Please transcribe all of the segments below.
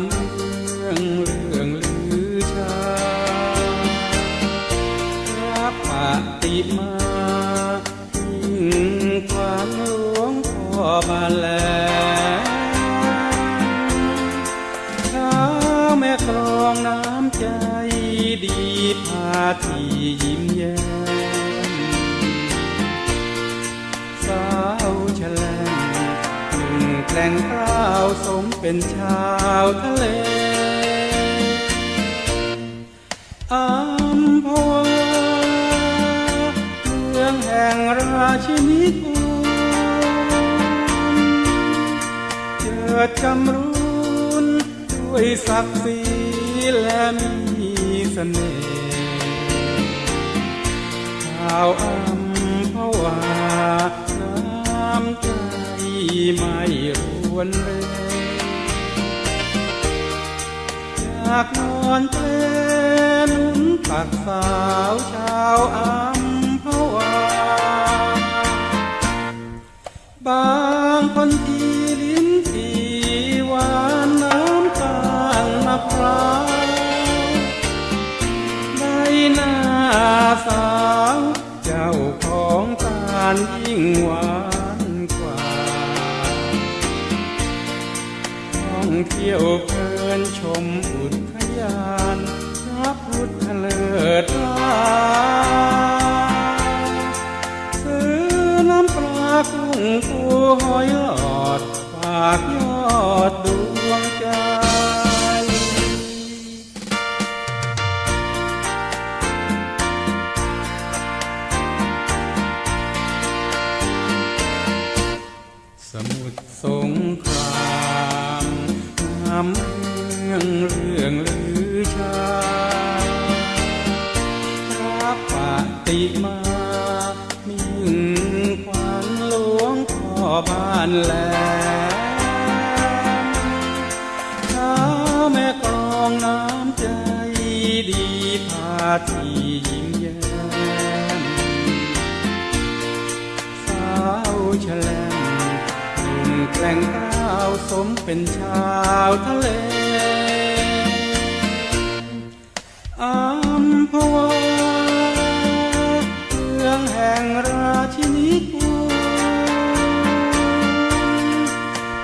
ามเรื่องเรื่องลือชาพระปฏิมายิ่งกว่าหลวงพ่อบาแลข้าแม่กรองน้ำใจดีพาที่ยิ้มแย้ม แกล้งกล้าวสมเป็นชาวทะเลอัมพวาเมืองแห่งราชินีกูเจิดจำรุนด้วยศักดิ์ศรีและมีเสน่ห์ชาวอัม วนเรอยากนอนเปลนุนตักสาวชาวอัมพวา บางคนที่ลิ้นที่หวานน้ำตาลมะพร้าวใบหน้าสาว เจ้าของตาลยิ่งหวาน เที่ยวเพลินชมอุทยานพระพุทธเลิศลาซื้อน้ำปลากุ้งปูหอยหลอดฝากยอดดวงใจสมุทรสงคราม นำเรื่องเรื่องลือชาพระปฏิมามิ่งขวัญหลวงพ่อบ้านแหลมข้าแม่กรองน้ำใจดีพาที่ยิ้มแย้มสาวแฉลงหนุ่ม แกล้งกล้าวสมเป็นชาวทะเลอัมพวาเมืองแห่งราชินีกู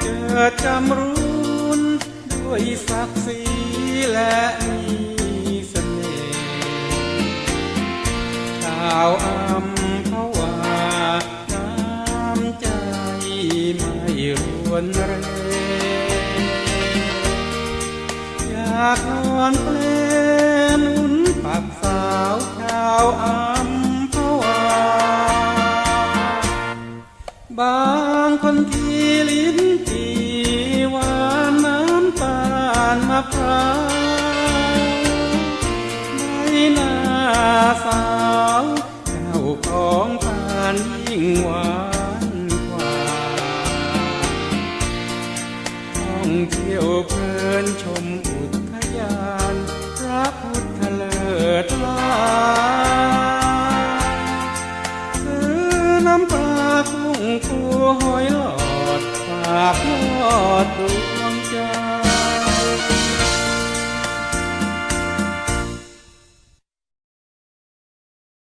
เกิดจำรุนด้วยศักดิ์ศรีและมีเสน่ห์ชาวอัม นเรอยากนอนเปลนหุ่นปากสาวชาวอัมพวาบางคนที่ลิ้นจีหวานน้ำตาลมะพร้าวไม่น่าสา เที่ยวเพลินชมอุทยาน พระพุทธเลิศลา